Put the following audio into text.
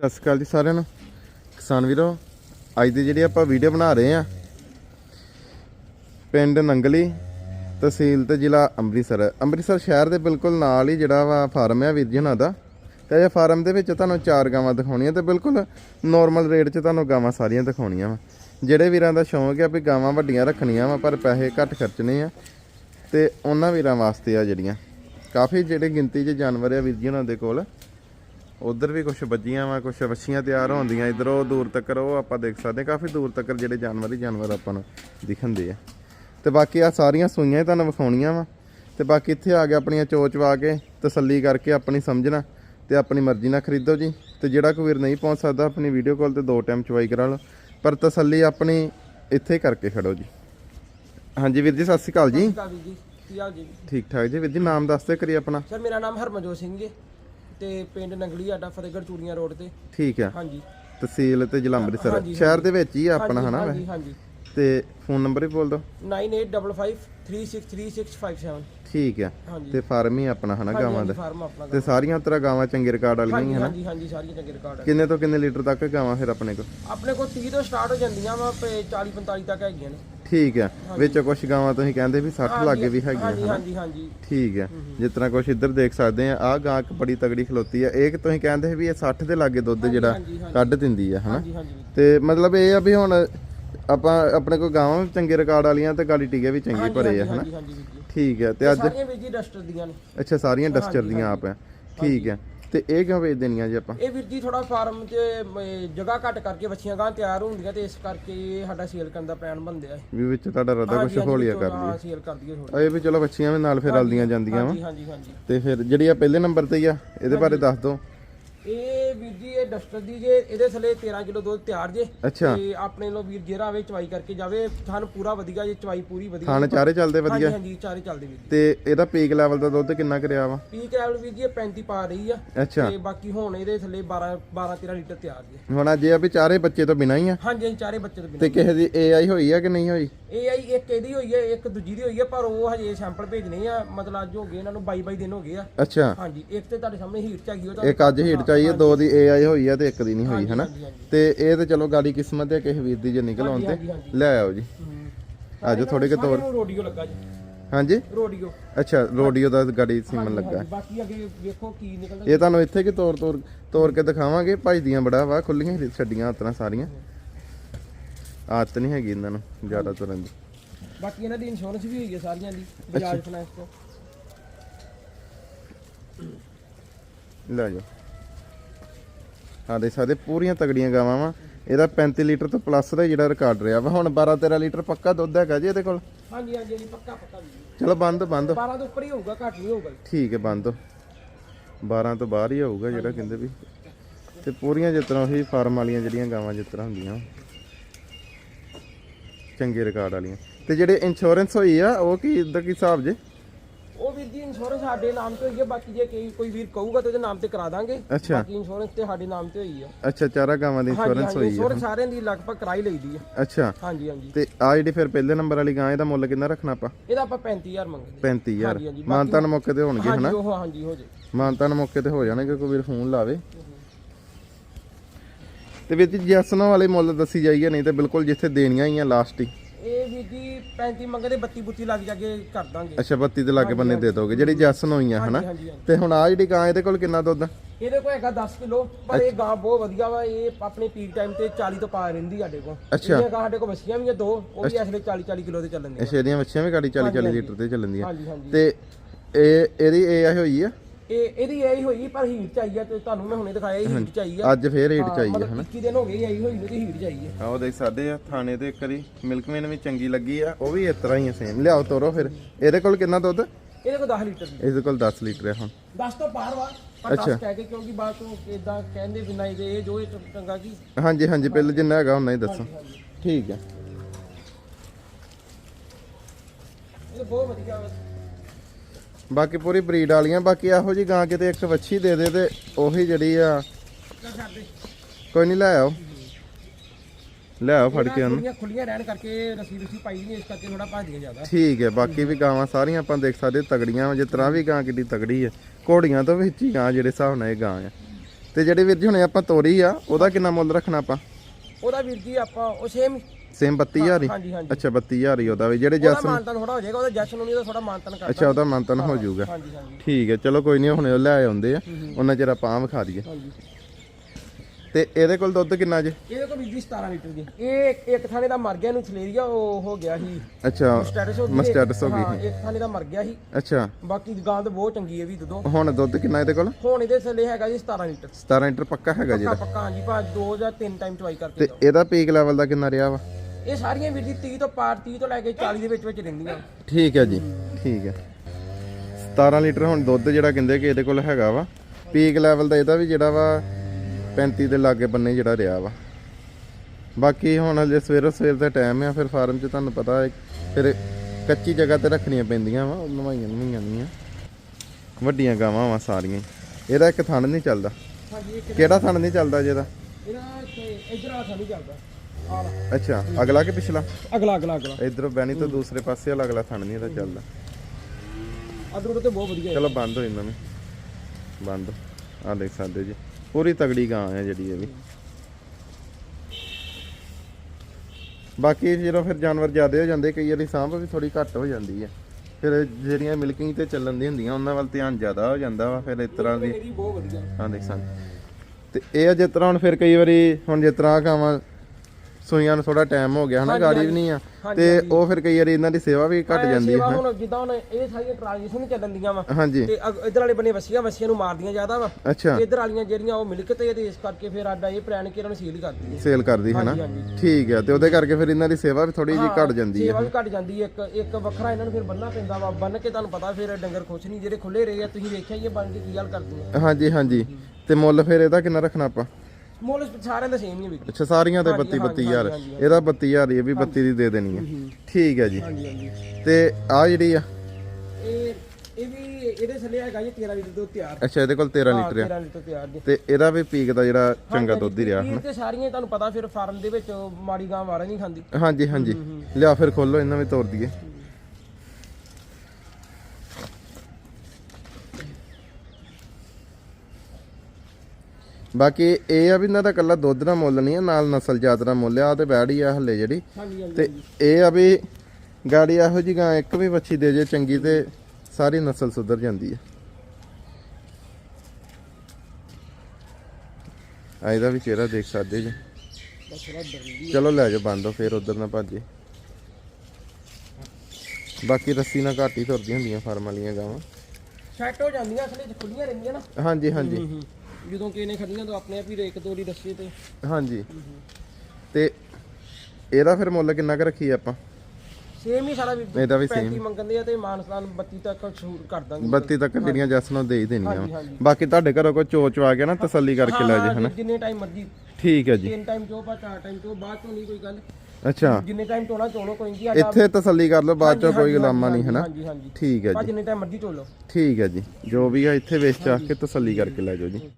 ਸਤਿ ਸ਼੍ਰੀ ਅਕਾਲ ਜੀ ਸਾਰਿਆਂ ਨੂੰ। ਕਿਸਾਨ ਵੀਰੋ, ਅੱਜ ਦੀ ਜਿਹੜੀ ਆਪਾਂ ਵੀਡੀਓ ਬਣਾ ਰਹੇ ਆ ਪਿੰਡ ਨੰਗਲੀ ਤਹਿਸੀਲ ਤੇ ਜ਼ਿਲ੍ਹਾ ਅੰਮ੍ਰਿਤਸਰ। ਅੰਮ੍ਰਿਤਸਰ ਸ਼ਹਿਰ ਦੇ ਬਿਲਕੁਲ ਨਾਲ ਹੀ ਜਿਹੜਾ ਵਾ ਫਾਰਮ ਆ ਵੀਰ ਜੀ ਹੁਣਾਂ ਦਾ। ਤੇ ਇਹ ਫਾਰਮ ਦੇ ਵਿੱਚ ਤੁਹਾਨੂੰ ਚਾਰ ਗਾਵਾਂ ਦਿਖਾਉਣੀਆਂ ਤੇ ਬਿਲਕੁਲ ਨੋਰਮਲ ਰੇਟ 'ਚ ਤੁਹਾਨੂੰ ਗਾਵਾਂ ਸਾਰੀਆਂ ਦਿਖਾਉਣੀਆਂ ਵਾ। ਜਿਹੜੇ ਵੀਰਾਂ ਦਾ ਸ਼ੌਂਕ ਆ ਵੀ ਗਾਵਾਂ ਵੱਡੀਆਂ ਰੱਖਣੀਆਂ ਵਾ, ਪਰ ਪੈਸੇ ਘੱਟ ਖਰਚਣੇ ਆ। ਤੇ ਉਹਨਾਂ ਵੀਰਾਂ ਵਾਸਤੇ ਆ ਜਿਹੜੀਆਂ। ਕਾਫੀ ਜਿਹੜੇ ਗਿਣਤੀ 'ਚ ਜਾਨਵਰ ਆ ਵੀਰ ਜੀ ਹੁਣਾਂ ਦੇ ਕੋਲ। ਉਧਰ ਵੀ ਕੁਝ ਵੱਜੀਆਂ ਵਾ ਕੁਝ ਵੱਛੀਆਂ ਤਿਆਰ ਹੁੰਦੀਆਂ। ਇਧਰੋਂ ਦੂਰ ਤੱਕ ਉਹ ਆਪਾਂ ਦੇਖ ਸਕਦੇ ਹਾਂ। ਕਾਫੀ ਦੂਰ ਤੱਕ ਜਿਹੜੇ ਜਾਨਵਰ ਹੀ ਜਾਨਵਰ ਆਪਾਂ ਨੂੰ ਦਿਖਣਦੇ ਆ। ਤੇ ਬਾਕੀ ਆ ਸਾਰੀਆਂ ਸੂਈਆਂ ਹੀ ਤੁਹਾਨੂੰ ਵਿਖਾਉਣੀਆਂ ਵਾ। ਤੇ ਬਾਕੀ ਇੱਥੇ ਆ ਕੇ ਆਪਣੀਆਂ ਚੋਚ ਵਾ ਕੇ ਤਸੱਲੀ ਕਰਕੇ ਆਪਣੀ ਸਮਝਣਾ ਤੇ ਆਪਣੀ ਮਰਜ਼ੀ ਨਾਲ ਖਰੀਦੋ ਜੀ। ਤੇ ਜਿਹੜਾ ਕੋਈ ਵੀਰ ਨਹੀਂ ਪਹੁੰਚ ਸਕਦਾ ਆਪਣੀ ਵੀਡੀਓ ਕਾਲ ਤੇ ਦੋ ਟਾਈਮ ਚਵਾਈ ਕਰਾ ਲਓ। ਪਰ ਤਸੱਲੀ ਆਪਣੀ ਇੱਥੇ ਕਰਕੇ ਖੜੋ ਜੀ। ਹਾਂਜੀ ਵੀਰ ਜੀ ਸਤਿ ਸ਼੍ਰੀ ਅਕਾਲ ਜੀ। ਕੀ ਹਾਲ ਜੀ? ਠੀਕ ਠਾਕ ਜੀ ਵੀਰ ਜੀ ਨਾਮ ਦੱਸ ਦਿਓ ਕਰੀ ਆਪਣਾ। ਸਰ ਮੇਰਾ ਨਾਮ ਹਰਮਨਜੋਤ ਸਿੰਘ ਜੀ। ਤੇ ਪਿੰਡ ਨੰਗਲੀ ਆਡਾ ਫਤਿਹਗੜ੍ਹ ਚੂੜੀਆਂ ਰੋਡ ਤੇ ਠੀਕ ਆ ਹਾਂਜੀ ਤਹਿਸੀਲ ਤੇ ਜ਼ਿਲ੍ਹਾ ਅੰਮ੍ਰਿਤਸਰ ਹਾਂਜੀ, ਸ਼ਹਿਰ ਦੇ ਵਿੱਚ ਹੀ ਆ ਆਪਣਾ ਹਨਾ ਹਾਂਜੀ ਹਾਂਜੀ ਤੇ ਫੋਨ ਨੰਬਰ ਹੀ ਬੋਲ ਦਿਓ 9855363657 ਠੀਕ ਆ ਹਾਂਜੀ ਤੇ ਫਾਰਮ ਹੀ ਆਪਣਾ ਹਨਾ ਗਾਵਾਂ ਦਾ ਫਾਰਮ ਆਪਣਾ ਤੇ ਸਾਰੀਆਂ ਤਰ੍ਹਾਂ ਗਾਵਾਂ ਚੰਗੇ ਰਿਕਾਰਡ ਵਾਲੀਆਂ ਹੀ ਹਾਂਜੀ ਹਨਾ ਹਾਂਜੀ ਹਾਂਜੀ ਸਾਰੀਆਂ ਚੰਗੇ ਰਿਕਾਰਡ ਹੈ ਕਿੰਨੇ ਤੋਂ ਕਿੰਨੇ ਲੀਟਰ ਤੱਕ ਗਾਵਾਂ ਫਿਰ ਆਪਣੇ ਕੋਲ ਆਪਣੇ ਕੋਲ 30 ਤੋਂ ਸਟਾਰਟ ਹੋ ਜਾਂਦੀਆਂ ਵਾ 40 45 ਤੱਕ ਹੈਗੀਆਂ ਨੇ ਠੀਕ ਆ ਵਿੱਚ ਕੁਝ ਗਾਵਾਂ ਤੁਸੀਂ ਕਹਿੰਦੇ ਵੀ 60 ਲਾਗੇ ਵੀ ਹੈਗੀਆਂ ਹਾਂਜੀ ਹਾਂਜੀ ਹਾਂਜੀ। ਠੀਕ ਆ ਜਿਸ ਤਰ੍ਹਾਂ ਕੁਝ ਇੱਧਰ ਦੇਖ ਸਕਦੇ ਆ ਆਹ ਗਾਂ ਇੱਕ ਬੜੀ ਤਗੜੀ ਖਲੋਤੀ ਆ ਇਹ ਤੁਸੀਂ ਕਹਿੰਦੇ ਵੀ ਇਹ 60 ਦੇ ਲਾਗੇ ਦੁੱਧ ਜਿਹੜਾ। ਕੱਢ ਦਿੰਦੀ ਆ ਹਨਾ? ਤੇ ਮਤਲਬ ਇਹ ਆ ਵੀ ਹੁਣ ਆਪਾਂ ਆਪਣੇ ਕੋਲ ਗਾਵਾਂ ਵੀ ਚੰਗੇ ਰਿਕਾਰਡ ਵਾਲੀਆਂ ਤੇ ਗਾੜੀ ਟੀਕੇ ਵੀ ਚੰਗੇ ਭਰੇ ਆ ਹਨਾ? ਠੀਕ ਆ ਤੇ ਅੱਜ ਸਾਰੀਆਂ ਜੀ ਡਸਟਰ ਦੀਆਂ ਨੇ। ਅੱਛਾ ਸਾਰੀਆਂ ਡਸਟਰ ਦੀਆਂ ਆਪ ਆ ਠੀਕ ਆ ਤੇ ਇਹ ਕਿਉਂ ਵੇਚ ਦੇਣੀਆਂ ਜੀ ਆਪਾਂ? ਇਹ ਵੀਰ ਜੀ ਥੋੜਾ ਫਾਰਮ 'ਚ ਮ, ਜਗ੍ਹਾ ਘੱਟ ਕਰਕੇ ਵੱਛੀਆਂ ਗਾਂ ਤਿਆਰ ਹੁੰਦੀਆਂ ਤੇ ਇਸ ਕਰਕੇ ਇਹ ਸਾਡਾ ਸੇਲ ਕਰਨ ਦਾ ਪਲਾਨ ਬਣਦੇ ਆ ਵੀ ਵਿੱਚ ਤੁਹਾਡਾ ਰਦਾ ਕੁਝ ਹੋਲੀਆ ਕਰ ਹਾਂ ਸੇਲ ਕਰ ਦਈਏ ਥੋੜਾ ਲਈਏ ਇਹ ਵੀ ਚਲੋ ਬੱਚੀਆਂ ਵੀ ਨਾਲ ਫਿਰ ਰਲਦੀਆਂ ਜਾਂਦੀਆਂ ਵਾ। ਹਾਂਜੀ ਹਾਂਜੀ ਹਾਂਜੀ। ਤੇ ਫਿਰ ਜਿਹੜੀ ਆ ਪਹਿਲੇ ਨੰਬਰ ਤੇ ਹੀ ਆ ਇਹਦੇ ਬਾਰੇ ਦੱਸ ਦਿਓ। ਇਹ ਵੀਰ ਜੀ ਇਹ ਡਸਟਰ ਦੀ ਜੇ ਇਹਦੇ ਥਲੇ 13 ਕਿਲੋ ਦੁੱਧ ਤਿਆਰ ਜੇ। ਅੱਛਾ। ਤੇ ਆਪਣੇ ਲੋ ਵੀਰ ਜਿਹੜਾ ਆਵੇ ਚਵਾਈ ਕਰਕੇ ਜਾਵੇ। ਸਾਨੂੰ ਪੂਰਾ ਵਧੀਆ ਜੇ ਚਵਾਈ ਪੂਰੀ ਵਧੀਆ। ਖਾਣ ਚਾਰੇ ਚੱਲਦੇ ਹਾਂਜੀ ਵਧੀਆ? ਹਾਂਜੀ ਚਾਰੇ ਚੱਲਦੇ ਵੀਰ ਜੀ। ਤੇ ਇਹਦਾ ਪੀਕ ਲੈਵਲ ਦਾ ਦੁੱਧ ਕਿੰਨਾ ਕਰਿਆ ਵਾ? ਪੀਕ ਲੈਵਲ ਵੀਰ ਜੀ ਇਹ 35 ਪਾ ਰਹੀ ਆ। ਅੱਛਾ। ਤੇ ਬਾਕੀ ਹੁਣ ਇਹਦੇ ਥਲੇ 12 12 13 ਲੀਟਰ ਤਿਆਰ ਜੇ। ਹੁਣ ਆ ਜੇ ਆ ਵੀ ਚਾਰੇ ਬੱਚੇ ਤੋਂ ਬਿਨਾਂ ਹੀ ਆ? ਹਾਂਜੀ ਹਾਂਜੀ ਚਾਰੇ ਬੱਚੇ ਦੇ ਬਿਨਾਂ। ਤੇ ਕਿਸੇ ਦੀ ਏਆਈ ਹੋਈ ਆ ਕਿ ਨਹੀਂ ਹੋਈ? ਇਹ ਆਈ ਇੱਕ ਇਹਦੀ ਹੋਈ ਹੈ ਇੱਕ ਦੂਜੀ ਦੀ ਹੋਈ ਹੈ ਪਰ ਉਹ ਹਜੇ ਸੈਂਪਲ ਭੇਜਣੇ ਆ। ਮਤਲਬ ਅੱਜ ਹੋ ਗਏ ਇਹਨਾਂ ਨੂੰ 22 22 ਦਿਨ ਹੋ ਗਏ ਆ। ਅੱਛਾ। ਹਾਂਜੀ ਇੱਕ ਤੇ ਤੁਹਾਡੇ ਸਾਹਮਣੇ ਹੀਟ ਚ ਹੈਗੀ ਉਹ ਤਾਂ ਇੱਕ ਅੱਜ ਹੀਟ ਚਾਹੀਏ ਦੋ ਦੀ ਏਆਈ ਹੋਈ ਆ ਤੇ ਇੱਕ ਦੀ ਨਹੀਂ ਹੋਈ ਹਨਾ? ਤੇ ਇਹ ਤੇ ਚਲੋ ਗਾੜੀ ਕਿਸਮਤ ਹੈ ਕਿਸੇ ਵੀਰ ਦੀ ਜੇ ਨਿਕਲ ਆਉਣ ਤੇ। ਲੈ ਆਓ ਜੀ। ਆਜੋ ਥੋੜੇ ਕਿ ਤੋਰ। ਸਾਰਿਆਂ ਨੂੰ ਰੋਡੀਓ ਲੱਗਾ ਜੀ। ਹਾਂਜੀ? ਰੋਡੀਓ। ਅੱਛਾ ਰੋਡੀਓ ਦਾ ਗਾੜੀ ਸੀਮਨ ਲੱਗਾ। ਬਾਕੀ ਅੱਗੇ ਵੇਖੋ ਕੀ ਨਿਕਲਦਾ। ਇਹ ਤੁਹਾਨੂੰ ਇੱਥੇ ਕਿ ਤੋਰ ਤੋਰ ਤੋਰ ਕੇ ਦਿਖਾਵਾਂਗੇ। ਭਜਦੀਆਂ ਬੜਾ ਵਾ ਖੁੱਲੀਆਂ ਛੱਡੀਆਂ ਉਤਰਾਂ ਸਾਰੀਆਂ। ਆਦਤ ਨਹੀਂ ਹੈਗੀ ਇਹਨਾਂ ਨੂੰ ਜ਼ਿਆਦਾ ਤੁਰਨ ਦੀ। ਬਾਕੀ ਇਹਨਾਂ ਦੀ ਇੰਸ਼ੋਰੈਂਸ ਵੀ ਹੋਈ ਹੈ ਸਾਰੀਆਂ ਦੀ ਬਜਾਜ ਫਾਈਨੈਂਸ ਤੋਂ। ਲੈ ਜਾਓ। ਆ ਦੇ ਸਕਦੇ ਪੂਰੀਆਂ ਤਗੜੀਆਂ ਗਾਵਾਂ ਵਾ। ਇਹਦਾ 35 ਲੀਟਰ ਤੋਂ ਪਲੱਸ ਦਾ ਜਿਹੜਾ ਰਿਕਾਰਡ ਰਿਹਾ ਵਾ। ਹੁਣ 12 13 ਲੀਟਰ ਪੱਕਾ ਦੁੱਧ ਹੈਗਾ ਜੀ ਇਹਦੇ ਕੋਲ? ਹਾਂਜੀ ਹਾਂਜੀ ਪੱਕਾ ਪੱਕਾ ਚਲੋ ਬੰਦ ਬੰਦ। 12 ਤੋਂ ਉੱਪਰ ਹੀ ਹੋਊਗਾ ਘੱਟ ਨਹੀਂ ਹੋਊਗਾ। ਠੀਕ ਹੈ ਬੰਦ। 12 ਤੋਂ ਬਾਹਰ ਹੀ ਹੋਊਗਾ ਜਿਹੜਾ ਕਹਿੰਦੇ ਵੀ। ਤੇ ਪੂਰੀਆਂ ਤਰ੍ਹਾਂ ਉਹੀ ਫਾਰਮ ਵਾਲੀਆਂ ਜਿਹੜੀਆਂ ਗਾਵਾਂ ਤਰ੍ਹਾਂ ਹੁੰਦੀਆਂ। ਚੰਗੇ ਰਿਕਾਰਡ ਵਾਲੀਆਂ। ਤੇ ਜਿਹੜੇ ਇੰਸ਼ੋਰੈਂਸ ਹੋਈ ਆ ਉਹ ਕੀ ਇਦਾਂ ਕੀ ਹਿਸਾਬ ਜੇ? ਉਹ ਵੀਰ ਜੀ ਇੰਸ਼ੋਰੈਂਸ ਸਾਡੇ ਨਾਮ ਤੇ ਹੋਈ ਹੈ ਬਾਕੀ ਜੇ ਕੋਈ ਕੋਈ ਵੀਰ ਕਹੂਗਾ ਤਾਂ ਉਹਦੇ ਨਾਮ ਤੇ ਕਰਾ ਦਾਂਗੇ। ਅੱਛਾ। ਬਾਕੀ ਇੰਸ਼ੋਰੈਂਸ ਤੇ ਸਾਡੇ ਨਾਮ ਤੇ ਹੋਈ ਆ। ਅੱਛਾ ਚਾਰਾ ਗਾਵਾਂ ਦੀ ਇੰਸ਼ੋਰੈਂਸ ਹੋਈ ਆ ਇੰਸ਼ੋਰੈਂਸ ਸਾਰਿਆਂ ਦੀ ਲਗਭਗ ਕਰਾਈ ਲਈਦੀ ਆ। ਅੱਛਾ। ਹਾਂਜੀ ਹਾਂਜੀ। ਤੇ ਆ ਜਿਹੜੀ ਫਿਰ ਪਹਿਲੇ ਨੰਬਰ ਵਾਲੀ ਗਾਂ ਇਹਦਾ ਮੁੱਲ ਕਿੰਨਾ ਰੱਖਣਾ ਆਪਾਂ? ਇਹਦਾ ਆਪਾਂ 35000 ਮੰਗਦੇ 35000 ਹਾਂਜੀ, ਹਾਂਜੀ, ਮਾਨਤਾਨ ਮੌਕੇ ਤੇ ਹੋਣਗੇ ਹਨਾ? ਹਾਂਜੀ ਉਹ ਹਾਂਜੀ ਹੋ ਜੇ। ਮਾਨਤਾਨ ਮੌਕੇ ਤੇ ਹੋ ਜਾਣਗੇ ਕੋਈ ਵੀਰ ਫੋਨ ਲਾਵੇ। ਤੇ ਵੀਰ ਜੀ ਜੈਸਨਾਂ ਵਾਲੇ ਮੁੱਲ ਦੱਸੀ ਜਾਈਏ ਨਹੀਂ ਤੇ ਬਿਲਕੁਲ ਜਿੱਥੇ ਦੇਣੀਆਂ ਹੀ ਆ ਲਾਸਟ ਹੀ। ਜੀ 35 ਮੰਗਦੇ 32 ਬੁੱਤੀ ਲੱਗ ਜਾਗੇ ਕਰ ਦਾਂਗੇ। ਅੱਛਾ ਬੱਤੀ ਦੇ ਲਾਗੇ ਬੰਨੇ ਦੇ ਦੋਗੇ ਜਿਹੜੀ ਜੈਸਨ ਹੋਈਆਂ ਹਨਾ? ਹਾਂਜੀ ਹਾਂਜੀ ਤੇ ਹੁਣ ਆ ਜਿਹੜੀ ਗਾਂ ਇਹਦੇ ਕੋਲ ਕਿੰਨਾ ਦੁੱਧ ਇਹਦੇ ਕੋਲ ਹੈਗਾ 10 ਕਿਲੋ ਪਰ ਇਹ ਗਾਂ ਬਹੁਤ ਵਧੀਆ ਵਾ ਇਹ ਆਪਣੇ ਪੀਕ ਟਾਈਮ ਤੇ 40 ਤੋਂ ਪਾਰ ਰਹਿੰਦੀ ਸਾਡੇ ਕੋਲ। ਅੱਛਾ। ਇਹ ਗਾਂ ਸਾਡੇ ਕੋਲ ਵਸੀਆਂ ਵੀ ਆ ਦੋ ਉਹ ਵੀ ਇਸ ਵੇਲੇ 40 40 ਕਿਲੋ ਦੇ ਚੱਲਣ ਦੀਆਂ ਅੱਛਾ ਇਹਦੀਆਂ ਮੱਛੀਆਂ ਵੀ ਗਾੜੀ 40 40 ਲੀਟਰ ਤੇ ਹਾਂਜੀ ਹਾਂਜੀ। ਤੇ ਇਹ ਇਹਦੀ ਇਹ ਹੋਈ ਆ? ਇਹ ਇਹਦੀ ਇਹੀ ਹੋਈ ਪਰ ਹੀਟ ਚਾਹੀਏ ਤੇ ਤੁਹਾਨੂੰ ਮੈਂ ਹੁਣੇ ਦਿਖਾਇਆ ਇਹ ਹੀਟ ਚਾਹੀਏ ਅੱਜ ਫੇਰ ਹੀਟ ਚਾਹੀਏ ਮਤਲਬ 21 ਦਿਨ ਹੋ ਗਏ ਇਹੀ ਹੋਈ ਨੂੰ ਤੇ ਹੀਟ ਚਾਹੀਏ ਆਓ ਦੇਖ ਸਕਦੇ ਆ ਥਾਣੇ ਤੇ ਇੱਕ ਵਾਰੀ ਮਿਲਕਮੈਨ ਵੀ ਚੰਗੀ ਲੱਗੀ ਆ ਉਹ ਵੀ ਇਸ ਤਰ੍ਹਾਂ ਹੀ ਆ ਸੇਮ ਲਿਆਓ ਤੋਰੋ ਫਿਰ। ਇਹਦੇ ਕੋਲ ਕਿੰਨਾ ਦੁੱਧ? ਇਹਦੇ ਕੋਲ 10 ਲੀਟਰ ਦੀ ਇਹਦੇ ਕੋਲ 10 ਲੀਟਰ ਆ ਹੁਣ। 10 ਤੋਂ ਪਾਰ ਵਾ ਪਰ 10 ਕਹਿ ਕੇ ਕਿਉਂਕਿ ਬਾਅਦ ਤੋਂ ਇਦਾਂ ਕਹਿੰਦੇ ਵੀ ਨਹੀਂ ਇਹ ਜੋ ਇਹ ਚੰਗਾ ਕੀ। ਹਾਂਜੀ ਹਾਂਜੀ ਪਹਿਲੇ ਜਿੰਨਾ ਹੈਗਾ ਉਹਨਾਂ ਹੀ ਦੱਸੋ। ਠੀਕ ਹੈ ਇਹ ਬਹੁਤ ਵਧੀਆ ਵਾ। ਬਾਕੀ ਪੂਰੀ ਬਰੀਡ ਵਾਲੀਆਂ ਬਾਕੀ ਇਹੋ ਜੀ ਗਾਂ ਕਿਤੇ ਇੱਕ ਵੱਛੀ ਦੇ ਦੇ ਤੇ ਉਹੀ ਜਿਹੜੀ ਆ ਕੋਈ ਨਹੀਂ ਲੈ ਆਓ। ਲੈ ਆਓ ਫੜ ਕੇ ਉਹਨੂੰ। ਖੁੱਲੀਆਂ ਖੁੱਲੀਆਂ ਰਹਿਣ ਕਰਕੇ ਰਸੀ ਰਸੀ ਪਾਈ ਨਹੀਂ ਇਸ ਕਰਕੇ ਥੋੜਾ ਭੱਜਦੀਆਂ ਜ਼ਿਆਦਾ। ਠੀਕ ਹੈ ਬਾਕੀ ਵੀ ਗਾਵਾਂ ਸਾਰੀਆਂ ਆਪਾਂ ਦੇਖ ਸਕਦੇ ਤਗੜੀਆਂ ਵਾ ਜਿਸ ਤਰ੍ਹਾਂ ਵੀ ਗਾਂ ਕਿੱਡੀ ਤਗੜੀ ਹੈ ਘੋੜੀਆਂ ਤੋਂ ਵਿੱਚ ਹੀ ਗਾਂ ਜਿਹੜੇ ਹਿਸਾਬ ਨਾਲ ਇਹ ਗਾਂ ਆ। ਤੇ ਜਿਹੜੀ ਵੀਰ ਜੀ ਹੁਣੇ ਆਪਾਂ ਤੋਰੀ ਆ ਉਹਦਾ ਕਿੰਨਾ ਮੁੱਲ ਰੱਖਣਾ ਆਪਾਂ? ਉਹਦਾ ਵੀਰ ਜੀ ਆਪਾਂ ਉਹ ਸੇਮ ਸੇਮ 32000 ਹੀ? ਹਾਂਜੀ ਹਾਂਜੀ। ਅੱਛਾ 32000 ਹੀ ਉਹਦਾ ਵੀ। ਜਿਹੜੇ ਉਹਦਾ ਜਸ ਮਾਨਤਨ ਥੋੜਾ ਹੋ ਜਾਏਗਾ ਉਹਦਾ ਜਸ਼ਨ ਨੂੰ ਨਹੀਂ ਥੋੜਾ ਮਾਨਤਨ ਕਰਦਾ ਅੱਛਾ ਉਹਦਾ ਮੰਤਨ ਹੋ ਜਾਊਗਾ। ਹਾਂਜੀ ਹਾਂਜੀ। ਠੀਕ ਹੈ ਚਲੋ ਕੋਈ ਨਹੀਂ ਹੁਣੇ ਉਹ ਲੈ ਆਉਂਦੇ ਆ। ਉਹਨਾਂ ਚਿਰ ਆਪਾਂ ਆਹ ਵਿਖਾ ਦਈਏ ਹਾਂਜੀ। ਤੇ ਇਹਦੇ ਕੋਲ ਦੁੱਧ ਕਿੰਨਾ ਜੇ? ਇਹਦੇ ਕੋਲ ਵੀਰ ਜੀ 17 ਲੀਟਰ ਦੀ ਇਹ ਇੱਕ- ਇੱਕ ਥਾਣੇ ਦਾ ਮਰ ਗਿਆ ਇਹਨੂੰ ਥਲੇਰੀਆ ਉਹ ਹੋ ਗਿਆ ਸੀ। ਅੱਛਾ ਸਟੇਟਸ ਹੋ ਗਈ। ਮਸਟੈਟਸ ਹੋ ਹਾਂ ਗਈ। ਇੱਕ ਥਾਣੇ ਦਾ ਮਰ ਗਿਆ ਸੀ। ਅੱਛਾ। ਬਾਕੀ ਗਾਂ ਤਾਂ ਬਹੁਤ ਚੰਗੀ ਹੈ ਵੀ ਦੁੱਧੋਂ ਹੁਣ ਦੁੱਧ ਕਿੰਨਾ ਇਹਦੇ ਕੋਲ? ਹੁਣ ਇਹਦੇ ਥੱਲੇ ਹੈਗਾ ਜੀ 17 ਲੀਟਰ। 17 ਲੀਟਰ ਪੱਕਾ ਹੈਗਾ ਜਿਹੜਾ। ਪੱਕਾ ਹਾਂਜੀ ਭਾ ਦੋ ਜਾਂ ਤਿੰਨ ਟਾਈਮ ਚਵਾਈ ਕਰਕੇ ਤੇ। ਇਹਦਾ ਪੀਕ ਲੈਵਲ ਦਾ ਕਿੰਨਾ ਰਿਹਾ ਵਾ? ਇਹ ਸਾਰੀਆਂ ਵੀਰ ਜੀ 30 ਤੋਂ ਪਾਰ 30 ਤੋਂ ਲੈ ਕੇ 40 ਦੇ ਵਿੱਚ ਵਿੱਚ ਰਹਿੰਦੀਆਂ। ਠੀਕ ਹੈ ਜੀ ਠੀਕ ਹੈ। 17 ਲੀਟਰ ਹੁਣ ਦੁੱਧ ਜਿਹੜਾ ਕਹਿੰਦੇ ਕਿ ਇਹਦੇ ਕੋਲ ਹੈਗਾ ਵਾ। ਪੀਕ ਲੈਵਲ ਦਾ ਇਹਦਾ ਵੀ ਜਿਹੜਾ ਵਾ 35 ਦੇ ਲਾਗੇ ਬੰਨੇ ਜਿਹੜਾ ਰਿਹਾ ਵਾ। ਬਾਕੀ ਹੁਣ ਹਲੇ ਸਵੇਰੋ ਸਵੇਰ ਦਾ ਟਾਈਮ ਆ ਫਿਰ ਫਾਰਮ 'ਚ ਤੁਹਾਨੂੰ ਪਤਾ ਹੈ ਫਿਰ ਕੱਚੀ ਜਗ੍ਹਾ ਤੇ ਰੱਖਣੀਆਂ ਪੈਂਦੀਆਂ ਵਾ ਨਵਾਈਆਂ ਨਵਾਈਆਂ ਨਹੀਂ ਵੱਡੀਆਂ ਗਾਵਾਂ ਵਾ ਸਾਰੀਆਂ। ਇਹਦਾ ਇੱਕ ਥਣ ਨਹੀਂ ਚੱਲਦਾ। ਕਿਹੜਾ ਥਣ ਨਹੀਂ ਚੱਲਦਾ ਜਿਹਦਾ ਇਹਦਾ? ਇੱਥੇ ਇਧਰ ਆ ਨਹੀਂ ਚੱਲਦਾ। ਅੱਛਾ ਅਗਲਾ ਕਿ ਪਿਛਲਾ? ਅਗਲਾ ਅਗਲਾ ਅਗਲਾ। ਇਧਰੋਂ ਬੈਣੀ ਤੋਂ ਦੂਸਰੇ ਪਾਸੇ ਵਾਲਾ ਅਗਲਾ ਥਣ ਨਹੀਂ ਇਹਦਾ ਚੱਲਦਾ। ਅਦਰ ਤੇ ਬਹੁਤ ਵਧੀਆ ਚਲੋ ਬੰਦ ਹੋ ਜਾਂਦਾ ਮੈਂ ਬੰਦ। ਆ ਦੇਖ ਸਕਦੇ ਜੀ। ਪੂਰੀ ਤਗੜੀ ਗਾਂ ਹੈ ਜਿਹੜੀ ਇਹ ਵੀ। ਬਾਕੀ ਜਦੋਂ ਫਿਰ ਜਾਨਵਰ ਜ਼ਿਆਦੇ ਹੋ ਜਾਂਦੇ ਕਈ ਵਾਰੀ ਸਾਂਭ ਵੀ ਥੋੜੀ ਘੱਟ ਹੋ ਜਾਂਦੀ ਹੈ। ਫਿਰ ਜਿਹੜੀਆਂ ਮਿਲਕਿੰਗ ਤੇ ਚੱਲਣ ਦੀ ਹੁੰਦੀਆਂ ਉਹਨਾਂ ਵੱਲ ਧਿਆਨ ਜ਼ਿਆਦਾ ਹੋ ਜਾਂਦਾ ਵਾ ਫਿਰ ਇਸ ਤਰ੍ਹਾਂ ਦੀ ਹਾਂ ਦੇਖ ਸਕਦੇ। ਤੇ ਇਹ ਜਿਸ ਤਰ੍ਹਾਂ ਹੁਣ ਫਿਰ ਕਈ ਵਾਰੀ ਹੁਣ ਜਿਸ ਤਰ੍ਹਾਂ ਸੂਈਆਂ ਨੂੰ ਥੋੜਾ ਟਾਈਮ ਹੋ ਗਿਆ ਹਨਾ ਗਾੜੀ ਵੀ। ਨਹੀਂ ਆ। ਤੇ। ਉਹ ਫਿਰ ਕਈ ਵਾਰੀ ਇਹਨਾਂ ਦੀ ਸੇਵਾ ਵੀ ਘਟ ਜਾਂਦੀ ਹੈ ਹੁਣ ਜਿੱਦਾਂ ਹੁਣ ਇਹ ਸਾਰੀਆਂ ਟ੍ਰਾਂਜੀਸ਼ਨ ਚੱਲਣ ਦੀਆਂ ਵਾ। ਹਾਂਜੀ। ਤੇ ਇਧਰ ਵਾਲੇ ਬੰਨੇ ਵਸੀਆਂ ਵਸੀਆਂ ਨੂੰ ਮਾਰਦੀਆਂ ਜ਼ਿਆਦਾ ਵਾ। ਅੱਛਾ। ਇਧਰ ਵਾਲੀਆਂ ਜਿਹੜੀਆਂ ਉਹ ਮਿਲਕ ਤੇ ਤੇ ਇਸ ਕਰਕੇ ਫਿਰ ਆਡਾ ਇਹ ਪਲਾਨ ਕਿ ਇਹਨਾਂ ਨੂੰ ਸੀਲ ਕਰਦੀ ਹੈ। ਸੇਲ ਕਰਦੀ ਹੈ ਨਾ ਹਾਂਜੀ, ਹਾਂਜੀ। ਠੀਕ ਹੈ ਤੇ ਉਹਦੇ ਕਰਕੇ ਫਿਰ ਇਹਨਾਂ ਦੀ ਸੇਵਾ ਵੀ ਥੋੜੀ ਜਿਹੀ ਘਟ ਜਾਂਦੀ ਹੈ। ਸੇਵਾ ਵੀ ਘਟ ਜਾਂਦੀ ਹੈ। ਇੱਕ ਇੱਕ ਵੱਖਰਾ ਇਹਨਾਂ ਨੂੰ ਫਿਰ ਬੰਨਣਾ ਪੈਂਦਾ ਵਾ। ਬੰਨ ਕੇ ਤੁਹਾਨੂੰ ਪਤਾ ਫਿਰ ਡੰਗਰ ਖੁਸ਼ ਨਹੀਂ ਜਿਹੜੇ ਖੁੱਲੇ ਰਹੇ ਆ ਤੁਸੀਂ ਵੇਖਿਆ ਹੀ ਇਹ ਬਣ ਕੇ ਕੀ ਹਾਲ ਕਰਦੀਆਂ ਹਾਂਜੀ ਹਾਂਜੀ। ਤੇ ਮੁੱਲ ਫਿਰ ਇਹਦਾ ਕਿੰਨਾ ਰੱਖਣਾ ਆਪਾਂ? ਮੁੱਲ ਸਾਰਿਆਂ ਦਾ ਸੇਮ ਹੀ ਵੀਰ ਅੱਛਾ ਸਾਰੀਆਂ ਦੇ ਹਾਂਜੀ, 32 ਹਾਂਜੀ, 32000 ਹਾਂਜੀ, ਇਹਦਾ 32000 ਇਹ ਵੀ 32 ਦੀ ਦੇ ਦੇਣੀ ਹੈ। ਠੀਕ ਹੈ ਜੀ। ਤੇ ਆ ਜਿਹੜੀ ਆ? ਇਹ ਇਹ ਵੀ ਇਹਦੇ ਥੱਲੇ ਹੈਗਾ ਜੀ 13 ਲੀਟਰ ਦੁੱਧ ਤਿਆਰ। ਅੱਛਾ ਇਹਦੇ ਕੋਲ 13 ਹਾਂ, ਲੀਟਰ ਆ। 13 ਲੀਟਰ ਤਿਆਰ ਜੀ। ਤੇ ਇਹਦਾ ਵੀ ਪੀਕ ਦਾ ਜਿਹੜਾ ਚੰਗਾ ਦੁੱਧ ਹੀ ਰਿਹਾ ਵੀਰ ਤੇ ਸਾਰੀਆਂ ਤੁਹਾਨੂੰ ਪਤਾ ਫਿਰ ਫਾਰਮ ਦੇ ਵਿੱਚ ਮਾੜੀ ਗਾਂ ਵਾਰਾ ਨਹੀਂ ਖਾਂਦੀ। ਹਾਂਜੀ ਹਾਂਜੀ। ਲਿਆ ਫਿਰ ਖੋਲੋ ਇਹਨਾਂ ਵੀ ਤੋੜ ਦਈਏ। ਬਾਕੀ ਇਹ ਆ ਵੀ ਇਹਨਾਂ ਦਾ ਕੱਲਾ ਦੁੱਧ ਦਾ ਮੁੱਲ ਨਹੀਂ ਆ ਨਾਲ ਨਸਲ ਜਾਤ ਦਾ ਮੁੱਲ ਆ ਤੇ ਬੈੜੀ ਆ ਹੱਲੇ ਜਿਹੜੀ। ਤੇ ਇਹ ਆ ਵੀ ਗਾੜੀ ਇਹੋ ਜੀ ਗਾਂ ਇੱਕ ਵੀ ਵੱਛੀ ਦੇ ਜੇ ਚੰਗੀ ਤੇ ਸਾਰੀ ਨਸਲ ਸੁਧਰ ਜਾਂਦੀ ਹੈ ਆ ਇਹਦਾ ਵੀ ਚਿਹਰਾ ਦੇਖ ਸਕਦੇ ਜੀ। ਚਲੋ ਲੈ ਜਾ ਬੰਦ ਫੇਰ ਉਧਰ ਨਾ ਭੱਜੇ। ਬਾਕੀ ਰੱਸੀ ਨਾਲ ਘੱਟ ਹੀ ਤੁਰਦੀਆਂ ਹੁੰਦੀਆਂ ਫਾਰਮ ਵਾਲੀਆਂ ਗਾਵਾਂ। ਸੈੱਟ ਹੋ ਜਾਂਦੀਆਂ ਅਸਲੇ ਚ ਖੁੱਲੀਆਂ ਰਹਿੰਦੀਆਂ ਨਾ। ਹਾਂਜੀ ਹਾਂਜੀ। ਜਦੋਂ ਕਿਸੇ ਨੇ ਖੜੀਆਂ ਤਾਂ ਆਪਣੇ ਆਪ ਹੀ ਦੋ ਦੀ ਰੱਸੀ ਤੇ। ਹਾਂਜੀ। ਤੇ ਇਹਦਾ ਫਿਰ ਮੁੱਲ ਕਿੰਨਾ ਕੁ ਰੱਖੀ ਆਪਾਂ? ਸੇਮ ਹੀ ਸਾਰਾ ਵੀ ਇਹਦਾ ਵੀ 35 ਮੰਗਦੇ ਆ ਤੇ ਮਾਨਸਤਾਨ 32 ਤੱਕ ਛੂਟ ਕਰ ਦਾਂਗੇ। 32 ਤੱਕ ਜਿਹੜੀਆਂ ਜੱਸ ਨੂੰ ਦੇ ਹੀ ਦੇਣੀਆਂ। ਹਾਂਜੀ, ਵਾ। ਹਾਂਜੀ। ਬਾਕੀ ਤੁਹਾਡੇ ਘਰੋਂ ਕੋਈ ਚੋਚ ਆ ਗਿਆ ਨਾ ਤਸੱਲੀ ਕਰਕੇ ਲੈ ਜੇ ਹਨਾ? ਜਿੰਨੇ ਟਾਈਮ ਮਰਜ਼ੀ। ਠੀਕ ਹੈ ਜੀ। ਤਿੰਨ ਟਾਈਮ ਚੋ ਪਾ ਚਾਰ ਟਾਈਮ ਚੋ ਬਾਅਦ ਚੋਂ ਨਹੀਂ ਕੋਈ ਗੱਲ। ਅੱਛਾ। ਜਿੰਨੇ ਟਾਈਮ ਚੋਣਾ ਚੋਣੋ ਕੋਈ ਨਹੀਂ। ਸਾਡਾ ਇੱਥੇ ਤਸੱਲੀ ਕਰ ਲਓ ਬਾਅਦ ਚੋਂ ਕੋਈ ਗੁਲਾਮਾ ਨਹੀਂ ਹਨਾ? ਹਾਂਜੀ ਹਾਂਜੀ। ਠੀਕ ਹੈ ਪਾ ਜੀ। ਜਿੰਨੇ ਟਾਈਮ ਮਰਜ਼ੀ ਚੋਲੋ ਠੀਕ ਹੈ ਜੀ। ਜੋ ਵੀ ਆ ਇੱਥੇ ਵੇਚ ਚਾ ਕੇ ਤਸੱਲੀ ਕਰਕੇ ਲੈ ਜਾਓ ਜੀ।